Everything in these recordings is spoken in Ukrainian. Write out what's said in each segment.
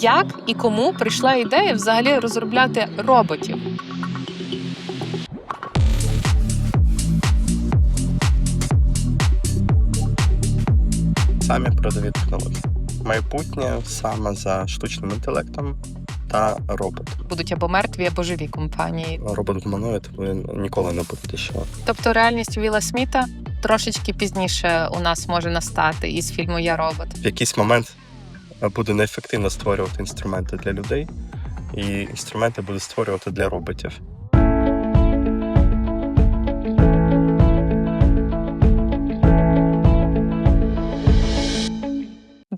Як і кому прийшла ідея взагалі розробляти роботів? Самі передові технології. Майбутнє саме за штучним інтелектом та роботом. Будуть або мертві, або живі компанії. Робот гуманоїд ви ніколи не будете ще. Тобто реальність Віла Сміта трошечки пізніше у нас може настати із фільму Я робот. В якийсь момент буде неефективно створювати інструменти для людей, і інструменти буде створювати для роботів.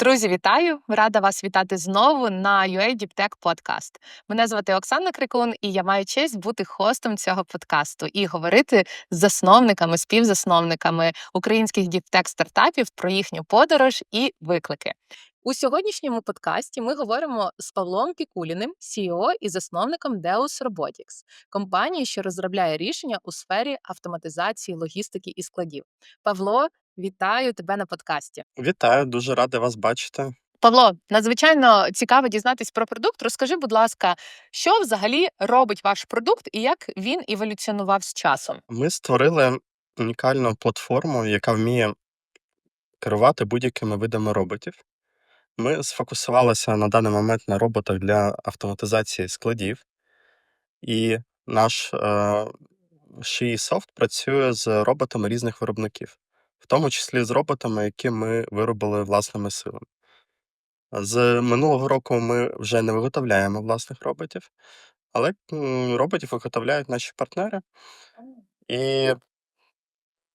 Друзі, вітаю! Рада вас вітати знову на UA Deep Tech Podcast. Мене звати Оксана Крикун, і я маю честь бути хостом цього подкасту і говорити з засновниками, співзасновниками українських діптек стартапів про їхню подорож і виклики. У сьогоднішньому подкасті ми говоримо з Павлом Пікуліним, CEO і засновником Deus Robotics, компанії, що розробляє рішення у сфері автоматизації логістики і складів. Павло, вітаю тебе на подкасті. Вітаю, дуже радий вас бачити. Павло, надзвичайно цікаво дізнатись про продукт. Розкажи, будь ласка, що взагалі робить ваш продукт і як він еволюціонував з часом? Ми створили унікальну платформу, яка вміє керувати будь-якими видами роботів. Ми сфокусувалися на даний момент на роботах для автоматизації складів, і наш е, шиї софт працює з роботами різних виробників, в тому числі з роботами, які ми виробили власними силами. З минулого року ми вже не виготовляємо власних роботів, але роботів виготовляють наші партнери. І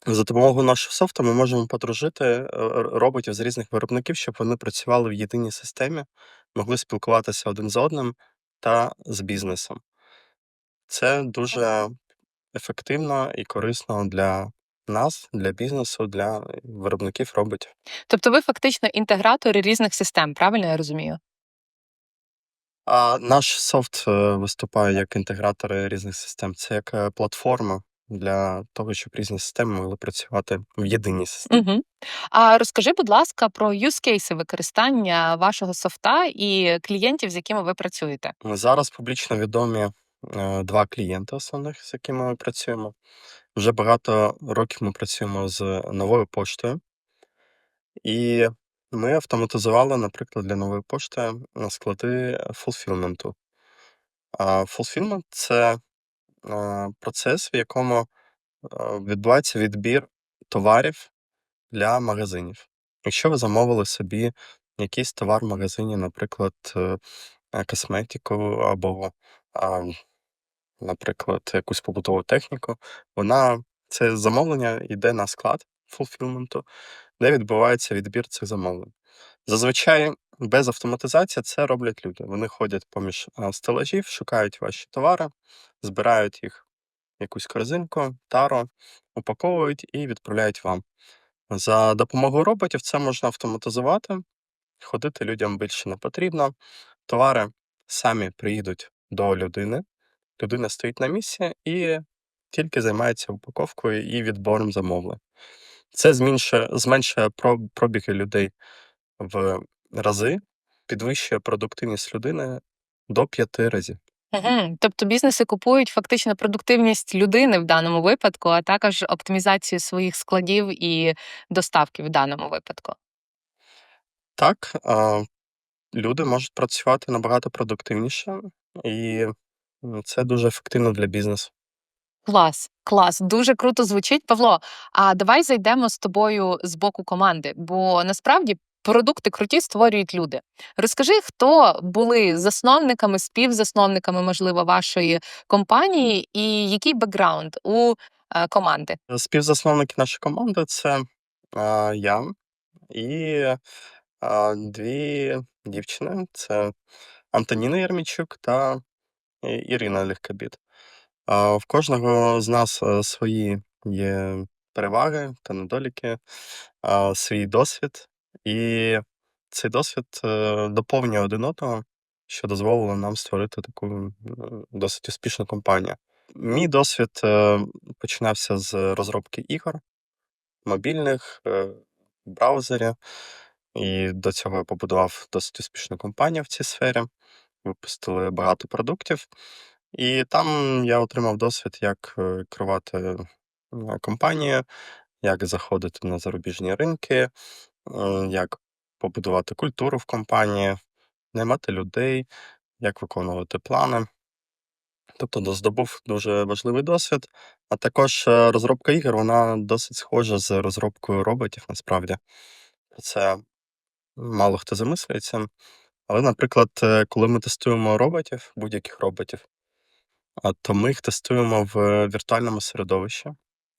за допомогою нашого софту ми можемо подружити е, роботів з різних виробників, щоб вони працювали в єдиній системі, могли спілкуватися один з одним та з бізнесом. Це дуже ефективно і корисно для нас, для бізнесу, для виробників роботів. Тобто, ви фактично інтегратори різних систем, правильно я розумію? А наш софт е, виступає як інтегратори різних систем. Це як е, платформа для того, щоб різні системи могли працювати в єдиній системі. Угу. А розкажи, будь ласка, про cases використання вашого софта і клієнтів, з якими ви працюєте. Зараз публічно відомі е, два клієнти основних, з якими ми працюємо. Вже багато років ми працюємо з новою поштою, і ми автоматизували, наприклад, для нової пошти е, склади фулфілменту. А fulfillment – це е, процес, в якому е, відбувається відбір товарів для магазинів. Якщо ви замовили собі якийсь товар в магазині, наприклад, е, е, косметику або, наприклад, якусь побутову техніку, вона це замовлення йде на склад фулфілменту, де відбувається відбір цих замовлень. Зазвичай без автоматизації це роблять люди. Вони ходять поміж стелажів, шукають ваші товари, збирають їх в якусь корзинку, тару, упаковують і відправляють вам. За допомогою роботів це можна автоматизувати, ходити людям більше не потрібно. Товари самі приїдуть до людини, людина стоїть на місці і тільки займається упаковкою і відбором замовлень. Це зменшує пробіги людей в рази, підвищує продуктивність людини до п'яти разів. Угу. Тобто бізнеси купують фактично продуктивність людини в даному випадку, а також оптимізацію своїх складів і доставки в даному випадку. Так, а, люди можуть працювати набагато продуктивніше, і м, це дуже ефективно для бізнесу. Клас, клас, дуже круто звучить. Павло, а давай зайдемо з тобою з боку команди, бо насправді продукти круті створюють люди. Розкажи, хто були засновниками, співзасновниками, можливо, вашої компанії, і який бекграунд у е, команди? Співзасновники нашої команди це а, я і а, дві дівчини: це Антоніна Єрмічук та Ірина Легкобіт. А, В кожного з нас е, свої є переваги та недоліки, а, свій досвід, і цей досвід е, доповнює один одного, що дозволило нам створити таку досить успішну компанію. Мій досвід е, починався з розробки ігор, мобільних, е, в браузері. І до цього я побудував досить успішну компанію в цій сфері. Випустили багато продуктів. І там я отримав досвід, як керувати компанією, як заходити на зарубіжні ринки, як побудувати культуру в компанії, наймати людей, як виконувати плани. Тобто здобув дуже важливий досвід. А також е, розробка ігор, вона досить схожа з розробкою роботів, насправді. Про це мало хто замислюється. Але, наприклад, е, коли ми тестуємо роботів, будь-яких роботів, то ми їх тестуємо в віртуальному середовищі,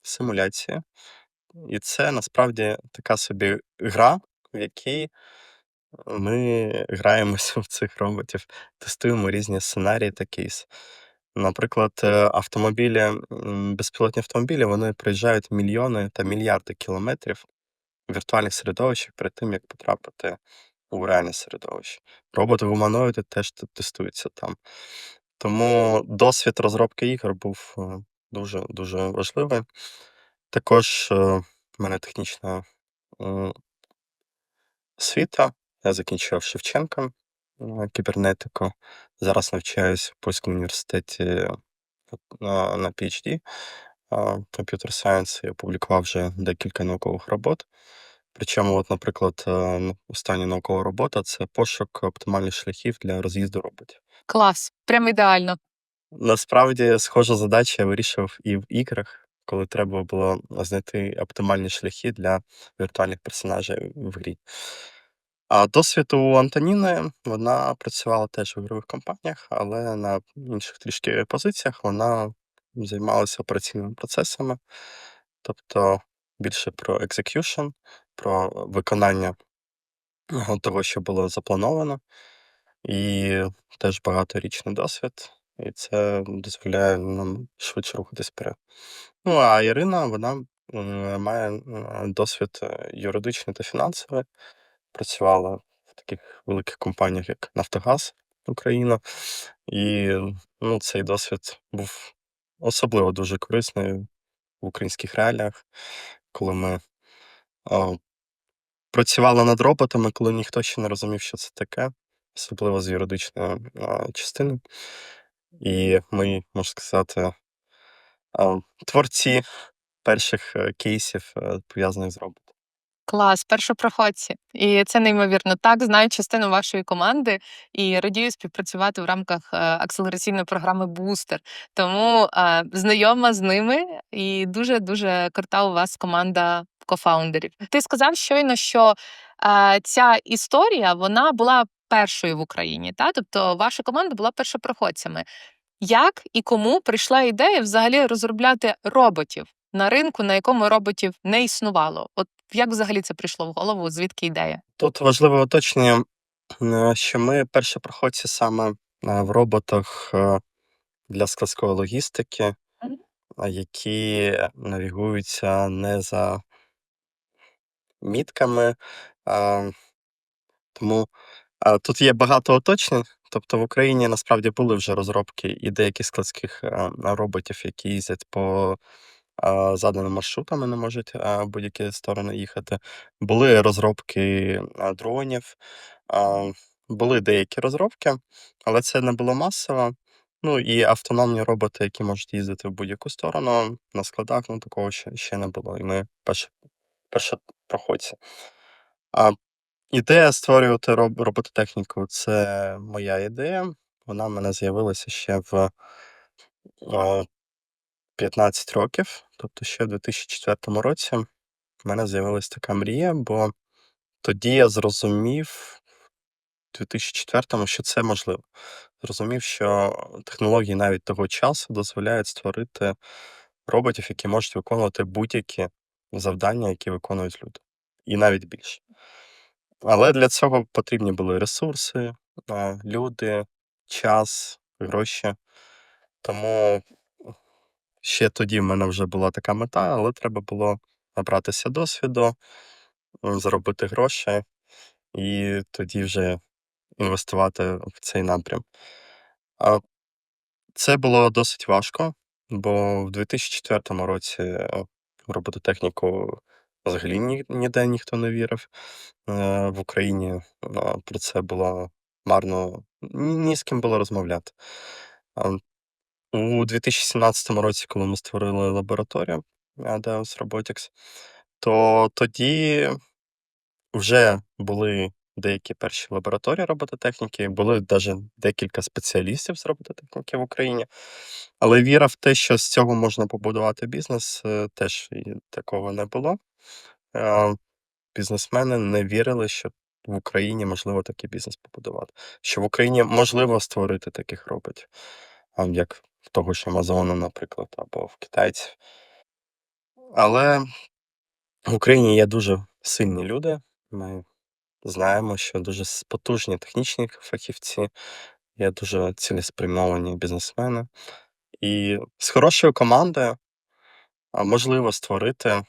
симуляції. І це насправді така собі гра, в якій ми граємося в цих роботів, тестуємо різні сценарії та кейси. Наприклад, е, автомобілі, безпілотні автомобілі, вони проїжджають мільйони та мільярди кілометрів віртуальних середовищах перед тим, як потрапити у реальне середовище. Роботи-гуманоїди теж тестуються там. Тому досвід розробки ігор був е, дуже дуже важливий. Також е, в мене технічна м, освіта. Я закінчив Шевченка е, кібернетику. Зараз навчаюсь в Польському університеті е, на, на PhD Computer Science і опублікував вже декілька наукових робот. Причому, от, наприклад, е, ну, остання наукова робота це пошук оптимальних шляхів для роз'їзду роботів. Клас, прям ідеально. Насправді, схожу задачу я вирішив і в іграх, коли треба було знайти оптимальні шляхи для віртуальних персонажей в грі. А досвід у Антоніни, вона працювала теж в ігрових компаніях, але на інших трішки позиціях вона займалася операційними процесами, тобто більше про execution, про виконання того, що було заплановано, і теж багаторічний досвід, і це дозволяє нам швидше рухатись вперед. Ну, а Ірина, вона е, має е, досвід е, юридичний та фінансовий, працювала в таких великих компаніях, як Нафтогаз Україна, і ну, цей досвід був особливо дуже корисний в українських реаліях, коли ми а, працювали над роботами, коли ніхто ще не розумів, що це таке, особливо з юридичної частини. І ми, можна сказати, творці перших е, кейсів, е, пов'язаних з роботом. Клас, першопроходці. І це неймовірно. Так, знаю частину вашої команди і радію співпрацювати в рамках е, акселераційної програми Бустер. Тому е, знайома з ними і дуже дуже крута у вас команда кофаундерів. Ти сказав щойно, що е, ця історія вона була першою в Україні, та тобто ваша команда була першопроходцями. Як і кому прийшла ідея взагалі розробляти роботів на ринку, на якому роботів не існувало? От як взагалі це прийшло в голову? Звідки ідея? Тут важливе уточнення, е, що ми першопроходці саме е, в роботах е, для складської логістики, які навігуються не за мітками. Тому тут є багато уточнень. Тобто в Україні насправді були вже розробки і деяких складських е, роботів, які їздять по заданим маршрутам і не можуть в будь-які сторони їхати. Були розробки дронів, були деякі розробки, але це не було масово. Ну і автономні роботи, які можуть їздити в будь-яку сторону на складах, ну такого ще, ще не було. І ми перші, першопроходці. Ідея створювати роб, робототехніку це моя ідея. Вона в мене з'явилася ще в а, 15 років, тобто ще в 2004 році в мене з'явилася така мрія, бо тоді я зрозумів в 2004-му, що це можливо. Зрозумів, що технології навіть того часу дозволяють створити роботів, які можуть виконувати будь-які завдання, які виконують люди, і навіть більше. Але для цього потрібні були ресурси, люди, час, гроші. Тому ще тоді в мене вже була така мета, але треба було набратися досвіду, заробити гроші і тоді вже інвестувати в цей напрям. Це було досить важко, бо в 2004 році е, робототехніку взагалі ні ніде ніхто не вірив. Е, в Україні, е, про це було марно ні ні з ким було розмовляти. У 2017 році, коли ми створили лабораторію Adeos Robotics, то тоді вже були деякі перші лабораторії робототехніки, були даже декілька спеціалістів з робототехніки в Україні. Але віра в те, що з цього можна побудувати бізнес, е, теж такого не було. Е, бізнесмени не вірили, що в Україні можливо такий бізнес побудувати, що в Україні можливо створити таких роботів, а, як в того ж Амазону, наприклад, або в китайців. Але в Україні є дуже сильні люди. Ми знаємо, що дуже потужні технічні фахівці, є дуже цілеспрямовані бізнесмени. І з хорошою командою, можливо створити,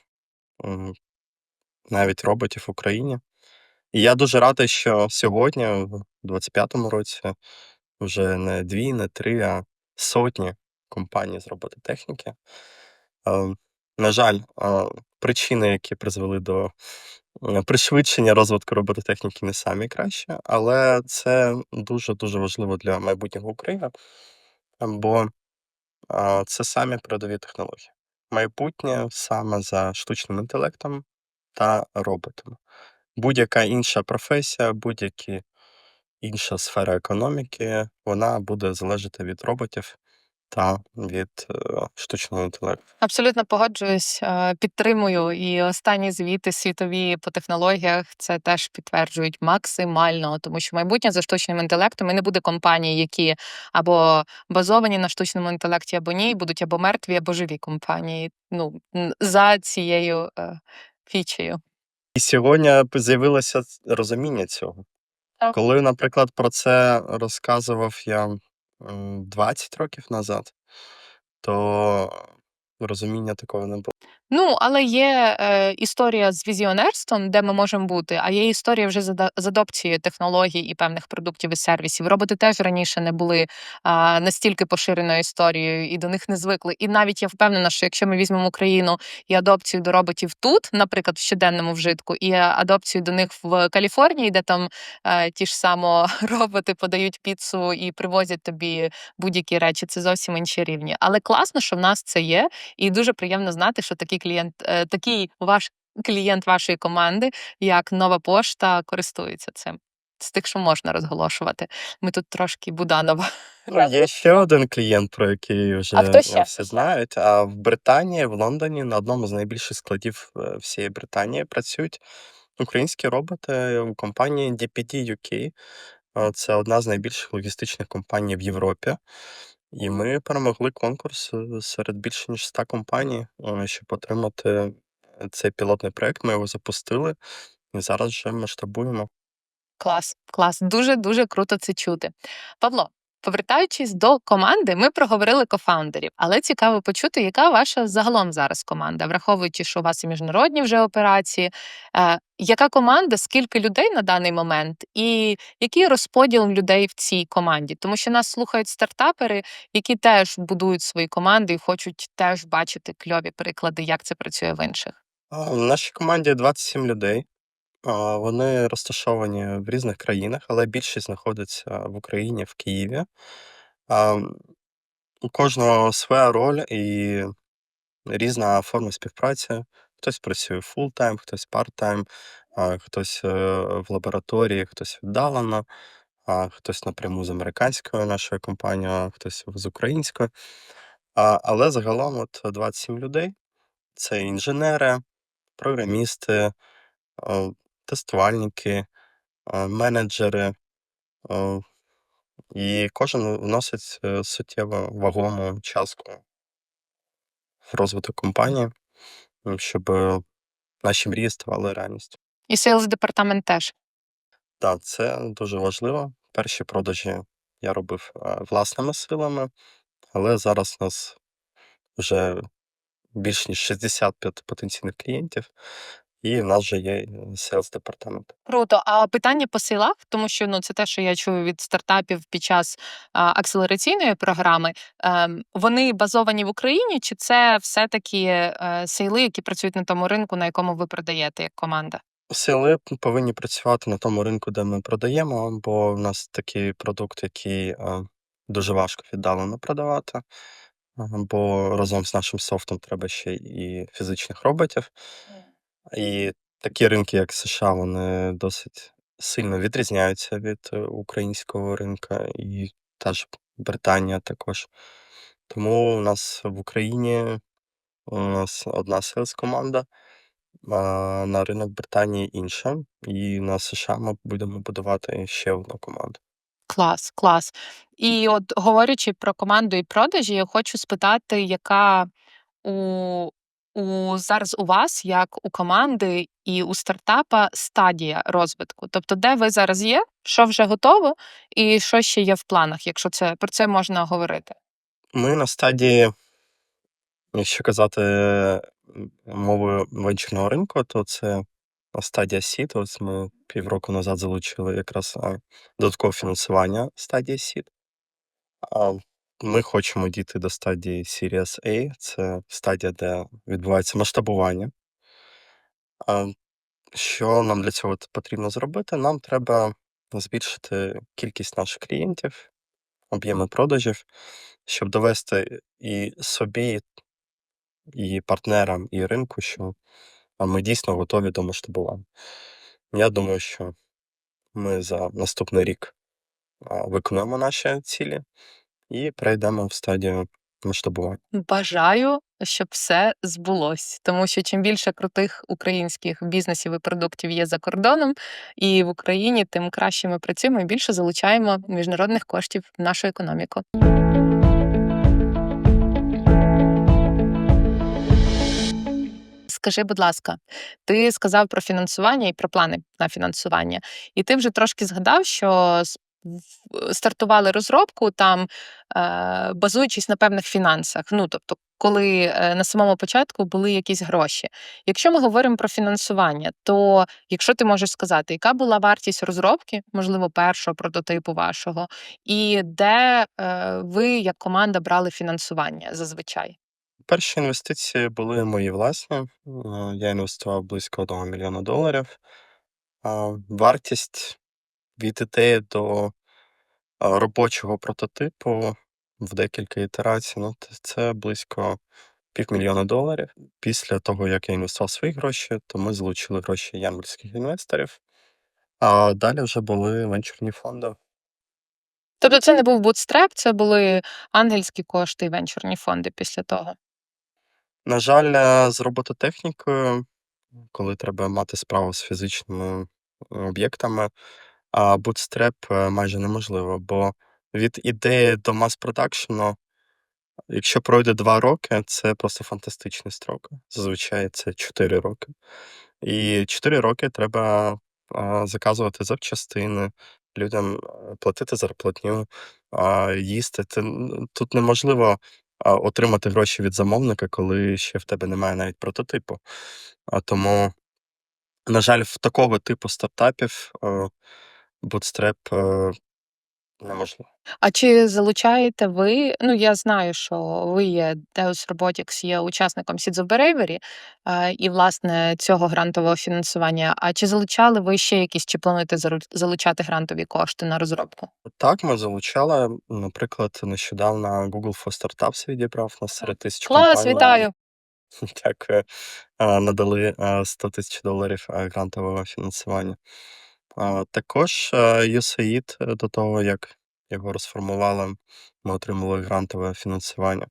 навіть роботів в Україні. І я дуже радий, що сьогодні, в 25-му році, вже не 2, не 3, а сотні компаній з робототехніки. Ем, на жаль, причини, які призвели до, пришвидшення розвитку робототехніки, не самі кращі, але це дуже-дуже важливо для майбутнього України, бо, це самі передові технології. Майбутнє саме за штучним інтелектом та роботами. Будь-яка інша професія, будь-яка інша сфера економіки, вона буде залежати від роботів та від, е, штучного інтелекту. Абсолютно погоджуюсь, е, підтримую. І останні звіти світові по технологіях це теж підтверджують максимально, тому що майбутнє за штучним інтелектом і не буде компаній, які або базовані на штучному інтелекті, або ні, будуть або мертві, або живі компанії. Ну, за цією, е, фічею. І сьогодні з'явилося розуміння цього. Так. Коли, наприклад, про це розказував я, 20 років назад, то розуміння такого не було. Ну, але є, е, історія з візіонерством, де ми можемо бути, а є історія вже з адопцією технологій і певних продуктів і сервісів. Роботи теж раніше не були, а, настільки поширеною історією, і до них не звикли. І навіть я впевнена, що якщо ми візьмемо Україну і адопцію до роботів тут, наприклад, в щоденному вжитку, і адопцію до них в Каліфорнії, де там, е, ті ж само роботи подають піцу і привозять тобі будь-які речі, це зовсім інші рівні. Але класно, що в нас це є, і дуже приємно знати, що такий клієнт е, такий ваш клієнт вашої команди, як Нова пошта, користується цим. З тих, що можна розголошувати. Ми тут трошки Буданова. Ну, є ще один клієнт, про який А вже, хто ще? всі знають. А в Британії, в Лондоні, на одному з найбільших складів, е, всієї Британії працюють українські роботи у компанії DPD UK. Е, це одна з найбільших логістичних компаній в Європі. І ми перемогли конкурс, е, серед більше ніж 100 компаній, е, щоб отримати, е, цей пілотний проект. Ми його запустили і зараз вже масштабуємо. Клас, клас. Дуже-дуже круто це чути. Павло, повертаючись до команди, ми проговорили кофаундерів, але цікаво почути, яка ваша загалом зараз команда, враховуючи, що у вас і міжнародні вже операції. Е, яка команда, скільки людей на даний момент, і який розподіл людей в цій команді? Тому що нас слухають стартапери, які теж будують свої команди і хочуть теж бачити кльові приклади, як це працює в інших. В нашій команді 27 людей. Вони розташовані в різних країнах, але більшість знаходиться в Україні, в Києві. У кожного своя роль і різна форма співпраці. Хтось працює фултайм, хтось парттайм, хтось, е, в лабораторії, хтось віддалено, хтось напряму з американською нашою компанією, хтось з українською. Але загалом от 27 людей. Це інженери, програмісти, тестувальники, а, менеджери. А, і кожен вносить, е, суттєво вагому частку в розвиток компанії, м, щоб наші мрії ставали реальністю. І сейлс департамент теж. Так, це дуже важливо. Перші продажі я робив, власними силами, але зараз у нас вже більш ніж 65 потенційних клієнтів, і в нас вже є селс департамент. Круто. А питання по сейлах, тому що ну це те, що я чую від стартапів під час а, акселераційної програми. Ем, вони базовані в Україні, чи це все-таки е, сейли, які працюють на тому ринку, на якому ви продаєте як команда? Сили повинні працювати на тому ринку, де ми продаємо, бо в нас такий продукт, який е, дуже важко віддалено продавати. Бо разом з нашим софтом треба ще і фізичних роботів. І такі ринки, як США, вони досить сильно відрізняються від е, українського ринка, і та ж Британія також. Тому у нас в Україні у нас одна селс команда, а на ринок Британії інша, і на США ми будемо будувати ще одну команду. Клас, клас. І от говорячи про команду і продажі, я хочу спитати, яка у, у зараз у вас, як у команди і у стартапа стадія розвитку? Тобто, де ви зараз є, що вже готово, і що ще є в планах, якщо це про це можна говорити? Ми на стадії, якщо казати мовою венчурного ринку, то це стадія Seed. Ось ми півроку назад залучили якраз додаткове фінансування стадії Seed. Ми хочемо дійти до стадії Series A. Це стадія, де відбувається масштабування. А що нам для цього потрібно зробити? Нам треба збільшити кількість наших клієнтів, об'єми продажів, щоб довести і собі, і партнерам, і ринку, що ми дійсно готові до масштабування. Я думаю, що ми за наступний рік виконуємо наші цілі і перейдемо в стадію масштабування. Бажаю, щоб все збулось, тому що чим більше крутих українських бізнесів і продуктів є за кордоном і в Україні, тим краще ми працюємо і більше залучаємо міжнародних коштів в нашу економіку. Скажи, будь ласка, ти сказав про фінансування і про плани на фінансування, і ти вже трошки згадав, що в- стартували розробку там, е, базуючись на певних фінансах. Ну тобто, коли е, на самому початку були якісь гроші. Якщо ми говоримо про фінансування, то якщо ти можеш сказати, яка була вартість розробки, можливо, першого прототипу вашого, і де е, ви як команда брали фінансування зазвичай? Перші інвестиції були мої власні. Я інвестував близько 1 мільйона доларів. Вартість від ідеї до робочого прототипу в декілька ітерацій, ну, це близько півмільйона доларів. Після того, як я інвестував свої гроші, то ми залучили гроші январських інвесторів. А далі вже були венчурні фонди. Тобто це не був бутстреп, це були ангельські кошти і венчурні фонди після того. На жаль, е, з робототехнікою, коли треба мати справу з фізичними е, об'єктами, а бутстреп е, майже неможливо, бо від ідеї до мас-продакшену, якщо пройде 2 роки, це просто фантастичний строк. Зазвичай це 4 роки. І 4 роки треба заказувати запчастини, людям е, платити зарплатню, їсти. Тут неможливо отримати гроші від замовника, коли ще в тебе немає навіть прототипу. А тому, на жаль, в такого типу стартапів е, бутстреп е, неможливо. А чи залучаєте ви? Ну, я знаю, що ви є Deus Robotics, є учасником Seeds of Bravery, е, і, власне, цього грантового фінансування. А чи залучали ви ще якісь, чи плануєте зару- залучати грантові кошти на розробку? Так, ми залучали, наприклад, нещодавно Google for Startups відібрав нас серед тисяч Клас, компаній. вітаю! Дякую. А, Надали а, 100 тисяч доларів грантового фінансування. Також а, USAID, е, до того, як його розформували, ми отримали грантове фінансування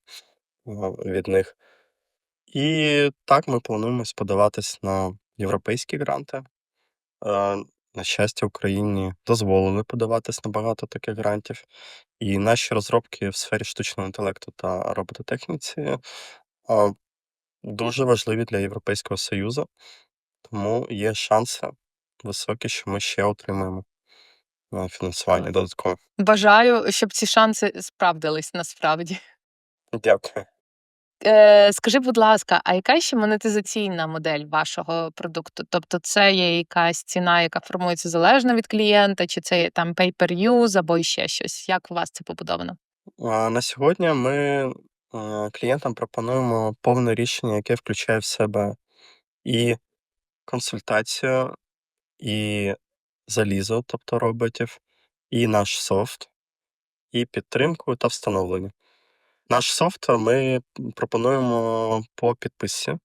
а, від них. І так ми плануємо подаватись на європейські гранти. Е, На щастя, Україні дозволили подаватись на багато таких грантів. І наші розробки в сфері штучного інтелекту та робототехніці а, дуже важливі для Європейського Союзу, тому є шанси високі, що ми ще отримаємо а, фінансування додаткове. Бажаю, щоб ці шанси справдились насправді. Дякую. Е, скажи, будь ласка, а яка ще монетизаційна модель вашого продукту? Тобто це є якась ціна, яка формується залежно від клієнта, чи це є там pay per use або іще щось? Як у вас це побудовано? На сьогодні ми, е, клієнтам пропонуємо повне рішення, яке включає в себе і консультацію, і залізо, тобто роботів, і наш софт, і підтримку та встановлення. Наш софт ми пропонуємо по підписці,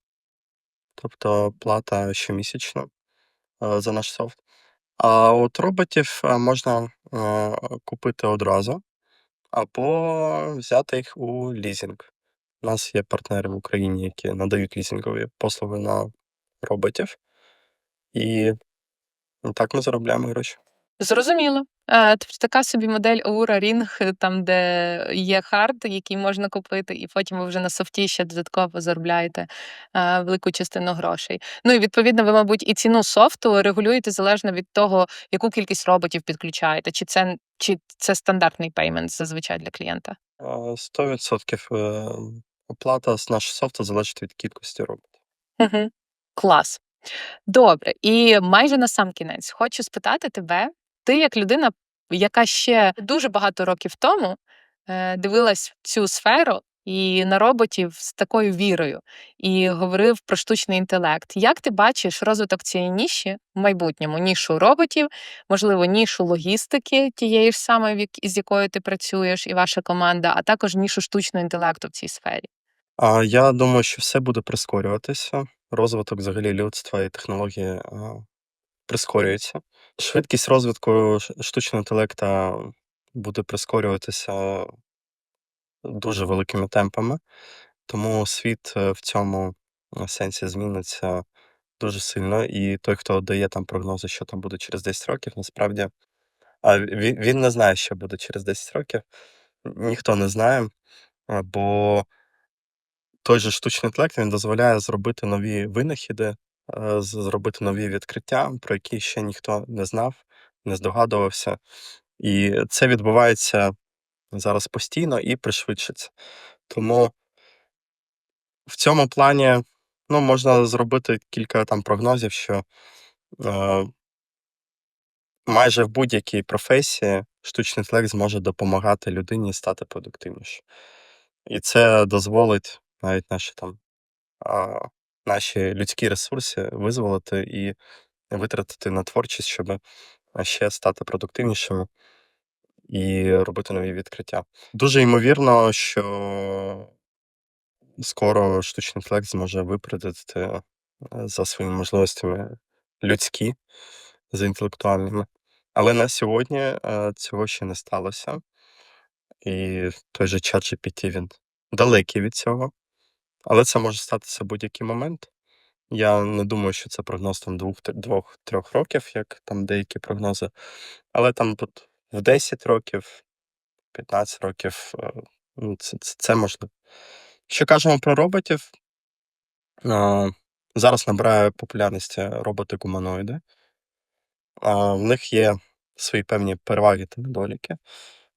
тобто плата щомісячна, е, за наш софт. А от роботів, е, можна, е, купити одразу або взяти їх у лізинг. У нас є партнери в Україні, які надають лізингові послуги на роботів. І так ми заробляємо гроші. Зрозуміло. Тобто така собі модель Aura Ring, там, де є хард, який можна купити, і потім ви вже на софті ще додатково заробляєте, велику частину грошей. Ну і відповідно, ви, мабуть, і ціну софту регулюєте залежно від того, яку кількість роботів підключаєте, чи це чи це стандартний пеймент зазвичай для клієнта? 100 е, оплата з нашого софту залежить від кількості роботів. Угу. Клас. Добре. І майже на сам кінець хочу спитати тебе, ти як людина, яка ще дуже багато років тому е, дивилась цю сферу і на роботів з такою вірою, і говорив про штучний інтелект. Як ти бачиш розвиток цієї ніші в майбутньому? Нішу роботів, можливо, нішу логістики, тієї ж самої, з якою ти працюєш, і ваша команда, а також нішу штучного інтелекту в цій сфері? А, я думаю, що все буде прискорюватися. Розвиток взагалі людства і технології, а, прискорюється. Швидкість розвитку ш штучного інтелекта буде прискорюватися дуже великими темпами, тому світ, е, в цьому, е, сенсі зміниться дуже сильно. І той, хто дає там прогнози, що там буде через 10 років, насправді, а, він він не знає, що буде через 10 років. Ніхто не знає, а, бо той же штучний інтелект, він дозволяє зробити нові винахіди, е, зробити нові відкриття, про які ще ніхто не знав, не здогадувався. І це відбувається зараз постійно і пришвидшиться. Тому в цьому плані, ну, можна зробити кілька там прогнозів, що, е майже в будь-якій професії штучний інтелект зможе допомагати людині стати продуктивнішою. І це дозволить навіть наші там, а, наші людські ресурси визволити і витратити на творчість, щоби, а, ще стати продуктивнішими і робити нові відкриття. Дуже ймовірно, що скоро штучний інтелект зможе випередити, е, за своїми можливостями людські, за інтелектуальними. Але на сьогодні, е, цього ще не сталося. І той же ChatGPT, він далекий від цього, але це може статися будь-який момент. Я не думаю, що це прогноз там 2-3 років, як там деякі прогнози, але там тут в 10 років, 15 років, е, ну, це це це можливо. Що кажемо про роботів, зараз набирає популярність роботи-гуманоїди. А, в них є свої певні переваги та недоліки.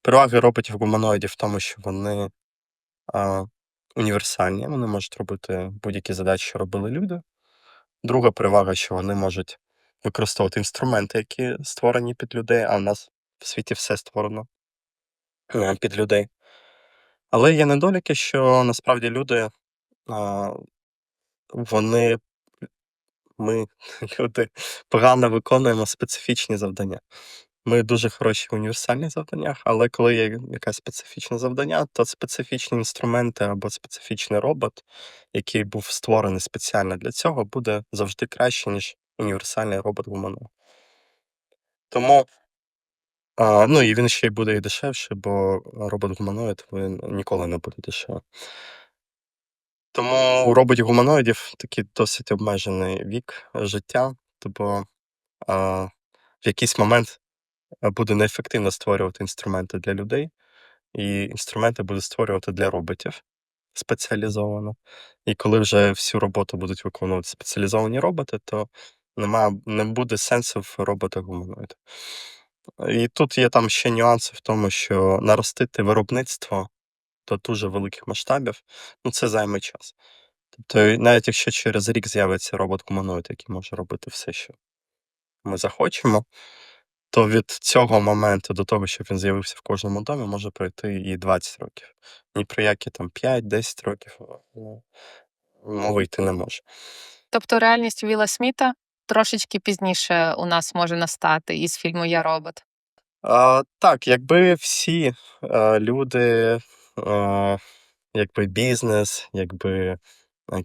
Переваги роботів-гуманоїдів в тому, що вони, універсальні, вони можуть робити будь-які задачі, що робили люди. Друга перевага, що вони можуть використовувати інструменти, які створені під людей, а в нас в світі все створено е, під людей. Але є недоліки, що насправді люди, вони ми, люди, погано виконуємо специфічні завдання. Ми дуже хороші в універсальних завданнях, але коли є якесь специфічне завдання, то специфічні інструменти або специфічний робот, який був створений спеціально для цього, буде завжди краще, ніж універсальний робот гуманоїд. Тому а, ну і він ще й буде і дешевший, бо робот-гуманоїд він ніколи не буде дешевий. Тому у роботів-гуманоїдів такий досить обмежений вік життя, тобто, а, в якийсь момент, буде неефективно створювати інструменти для людей, і інструменти будуть створювати для роботів спеціалізовано. І коли вже всю роботу будуть виконувати спеціалізовані роботи, то нема не буде сенсу в роботах-гуманоїдах. І тут є там ще нюанси в тому, що наростити виробництво до дуже великих масштабів, ну, це займе час. Тобто, навіть якщо через рік з'явиться робот-гуманоїд, який може робити все, що ми захочемо, то від цього моменту до того, щоб він з'явився в кожному домі, може пройти і 20 років. Ні про які там 5-10 років ну, мови йти не може. Тобто реальність Віла Сміта трошечки пізніше у нас може настати із фільму Я робот. А, так, якби всі е, люди, е, якби бізнес, якби е,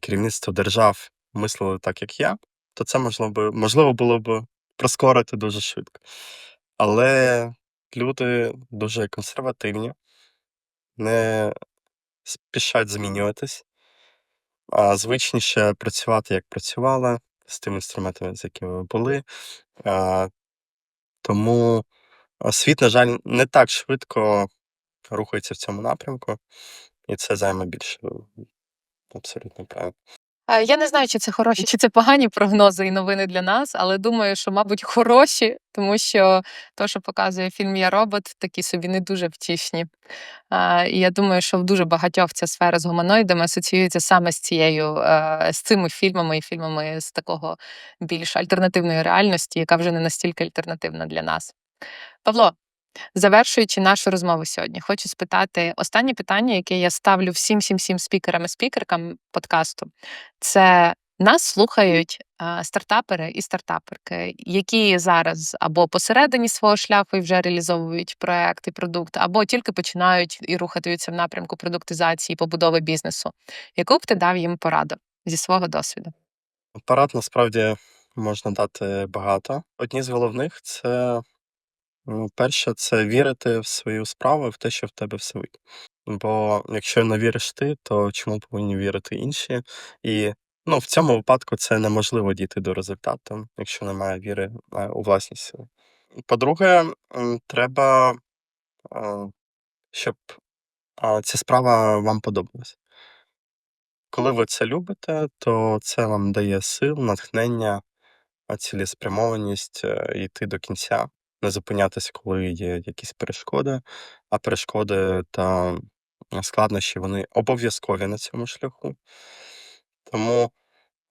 керівництво держав мислили так, як я, то це можливо, можливо було б прискорити дуже швидко. Але люди дуже консервативні, не спішать змінюватись, а звичніше працювати, як працювали, з тими інструментами, з якими були. А, тому світ, на жаль, не так швидко рухається в цьому напрямку, і це займе більше. Абсолютно правильно. Я не знаю, чи це хороші, чи це погані прогнози і новини для нас, але думаю, що, мабуть, хороші, тому що то, що показує фільм Я робот, такі собі не дуже втішні. І я думаю, що в дуже багатьох ця сфера з гуманоїдами асоціюється саме з цією, е, з цими фільмами і фільмами з такого більш альтернативної реальності, яка вже не настільки альтернативна для нас. Павло, завершуючи нашу розмову сьогодні, хочу спитати останнє питання, яке я ставлю всім всім всім спікерам і спікеркам подкасту. Це нас слухають стартапери і стартаперки, які зараз або посередині свого шляху і вже реалізовують проект і продукт, або тільки починають і рухатаються в напрямку продуктизації, побудови бізнесу. Яку б ти дав їм пораду зі свого досвіду? Парад насправді можна дати багато. Одні з головних це перше, це вірити в свою справу, в те, що в тебе все вийде. Бо якщо не віриш ти, то чому повинні вірити інші? І ну, в цьому випадку це неможливо дійти до результату, якщо немає віри е, у власні сили. По-друге, треба, е, щоб ця справа вам подобалась. Коли ви це любите, то це вам дає сил, натхнення, цілеспрямованість е, йти до кінця, не зупинятися, коли є якісь перешкоди, а перешкоди та складнощі вони обов'язкові на цьому шляху. Тому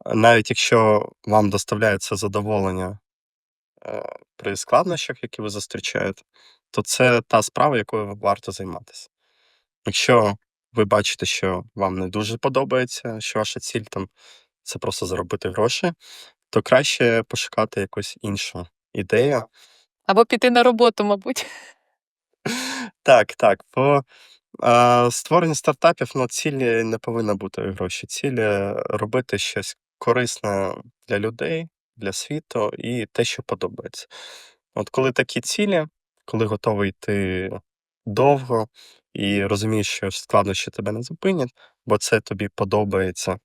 е, навіть якщо вам доставляється задоволення е, при складнощах, які ви зустрічаєте, то це та справа, якою варто займатися. Якщо ви бачите, що вам не дуже подобається, що ваша ціль там це просто заробити гроші, то краще пошукати якусь іншу ідею. Або піти на роботу, мабуть. Так, так. По а, створенні стартапів ну, ціль не повинна бути гроші. Ціль е, робити щось корисне для людей, для світу і те, що подобається. От коли такі цілі, коли готовий йти довго і розумієш, що складнощі тебе не зупинять, бо це тобі подобається,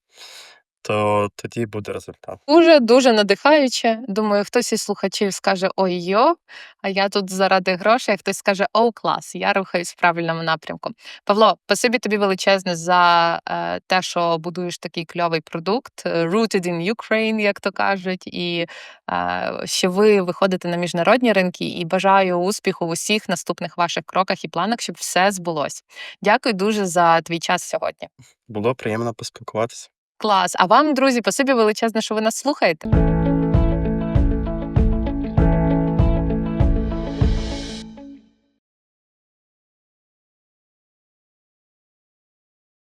то тоді буде результат. Дуже дуже надихаюче. Думаю, хтось із слухачів скаже ой йо, а я тут заради грошей, а хтось скаже О, клас, я рухаюсь в правильному напрямку. Павло, спасибі тобі величезне за е, те, що будуєш такий кльовий продукт, е, rooted in Ukraine, як то кажуть, і е, що ви виходите на міжнародні ринки. І бажаю успіху в усіх наступних ваших кроках і планах, щоб все збулось. Дякую дуже за твій час сьогодні. Було приємно поспілкуватися. Клас. А вам, друзі, спасибі величезне, що ви нас слухаєте.